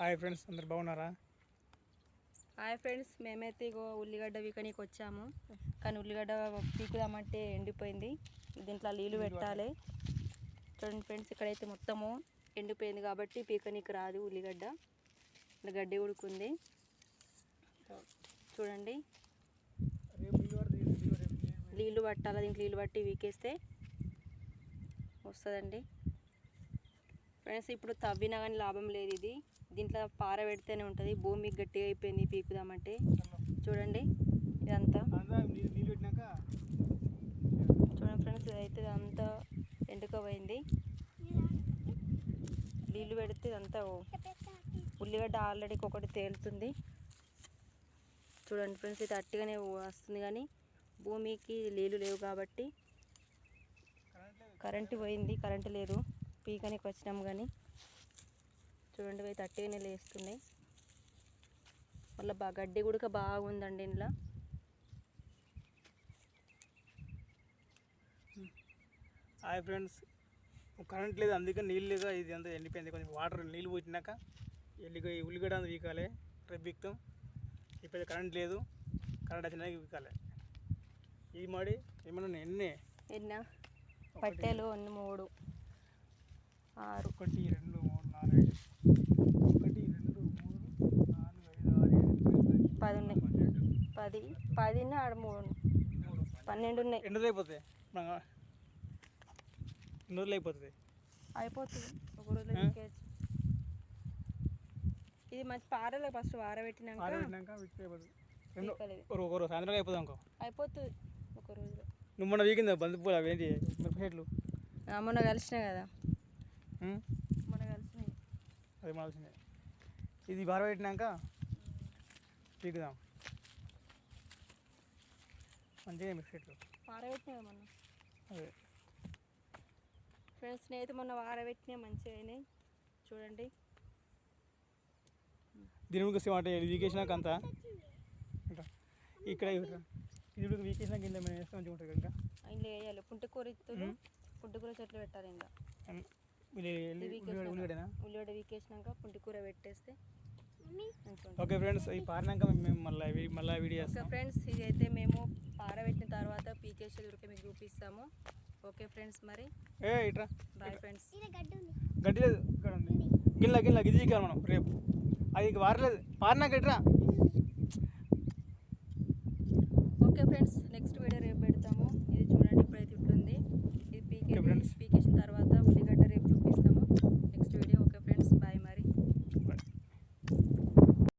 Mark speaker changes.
Speaker 1: Hi friends అందరు బాగున్నారా?
Speaker 2: Hi friends మేమైతే ఇగో ఉల్లిగడ్డ వీకనీకి వచ్చాము. కానీ ఉల్లిగడ్డ పీకుదామంటే ఎండిపోయింది. దీంట్లో నీళ్ళు పెట్టాలి. చూడండి ఫ్రెండ్స్ ఇక్కడైతే మొత్తము ఎండిపోయింది కాబట్టి పీకనీకి రాదు ఉల్లిగడ్డ. ఇక్కడ గడ్డి ఉడుకుంది. చూడండి. నీళ్ళు పట్టాలి? దీంట్లో నీళ్ళు పట్టి వీకేస్తే వస్తుందండి. ఫ్రెండ్స్ ఇప్పుడు తవ్వినా కానీ లాభం లేదు ఇది. దీంట్లో పార పెడితేనే ఉంటుంది. భూమి గట్టిగా అయిపోయింది పీకుదామంటే. చూడండి ఇదంతా. చూడండి ఫ్రెండ్స్ ఇదైతే ఇదంతా ఎండుకపోయింది నీళ్ళు పెడితే ఇదంతా ఉల్లిగడ్డ ఆల్రెడీ ఒకటి తేలుతుంది. చూడండి ఫ్రెండ్స్ ఇది అట్టిగానే వస్తుంది కానీ భూమికి నీళ్ళు లేవు కాబట్టి కరెంటు పోయింది కరెంటు లేదు. పీకనికి వచ్చినాం కానీ చూడండి అయితే అట్టిగానే లేస్తున్నాయి. మళ్ళీ బాగా గడ్డి కూడా బాగుందండి ఇంట్లో
Speaker 1: హాయ్ ఫ్రెండ్స్ కరెంట్ లేదు అందుకని నీళ్ళు లేక ఇది అంతా ఎండిపోయింది. కొంచెం వాటర్ నీళ్ళు పోసినాక ఎల్లి ఉల్లిగడ్డ అంతా వీకాలి రేపు వీక్తాం ఇప్పుడు కరెంట్ లేదు కరెంట్ వచ్చినాక వీకాలి ఇది మాడి ఏమన్నా? ఎన్ని?
Speaker 2: ఎన్న? పట్టెలు అన్ని మూడు. ఆరు.
Speaker 1: ఒకటి రెండు మూడు నాలుగు ఐదు. ఒకటి రెండు మూడు నాలుగు ఐదు ఆరు ఏడు
Speaker 2: పది ఉన్నాయి. పది పది ఆడు మూడు పన్నెండు. ఉన్నాయి.
Speaker 1: ఎన్ని రోజులు అయిపోతాయి? ఎన్ని రోజులు అయిపోతుంది
Speaker 2: అయిపోతుంది. ఒక? ఎక్కేయచ్చు. ఇది మంచి పారలో ఫస్ట్ ఆరబెట్టినాక
Speaker 1: ఆరబెట్టినాక వీక్ అయిపోతుంది. రెండు
Speaker 2: పీకలేదు.
Speaker 1: ఒక ఒక రోజు సాయంత్రం అయిపోతాం ఇంకో
Speaker 2: అయిపోతుంది. ఒక రోజులో.
Speaker 1: నువ్వు మొన్న వీకిందా బంతిపూలు అవి ఏంటి? మిరప చెట్లు?
Speaker 2: మొన్న కలిసినా కదా.
Speaker 1: ఉం?
Speaker 2: మొన్న కలిసినాయి
Speaker 1: అది మాల్సిందే ఇది బార పెట్టినాక పీకుదాం. మంచిగా
Speaker 2: ఆరబెట్టినా కదా మొన్న?
Speaker 1: అదే.
Speaker 2: ఫ్రెండ్స్ నేనైతే మొన్న ఆరబెట్టినా మంచిగా అయినాయి. చూడండి.
Speaker 1: దీని అంటే ఇది వీకేసినాక అంతా ఇంకా. ఇక్కడ ఇది వీకేసినాక మేము వేస్తే మంచిగా ఉంటుంది ఇంకా
Speaker 2: ఇంట్లో వేయాలి. పుంటికూర
Speaker 1: మ్మ్.
Speaker 2: పుంటికూర చెట్లు పెట్టాలి ఇంకా ఉల్లిగడ్డ వీకేసినాక పుంటికూర పెట్టేస్తే
Speaker 1: ఓకే ఫ్రెండ్స్ ఈ పారినాక మేము మళ్ళీ మళ్ళీ వీడియో
Speaker 2: ఓకే ఫ్రెండ్స్ ఇదైతే మేము పారబెట్టిన తర్వాత పీకేసి దొరికే మీకు చూపిస్తాము. ఓకే ఫ్రెండ్స్ మరి
Speaker 1: ఏ ఇట్రా.
Speaker 2: Boy friends.
Speaker 1: గడ్డి లేదు ఇక్కడ ఉంది. గిన్నె గిన్నె ఇది చిక్కాలి మనం రేపు. అది వారలేదు. పారినాక ఇట్రా. Okay friends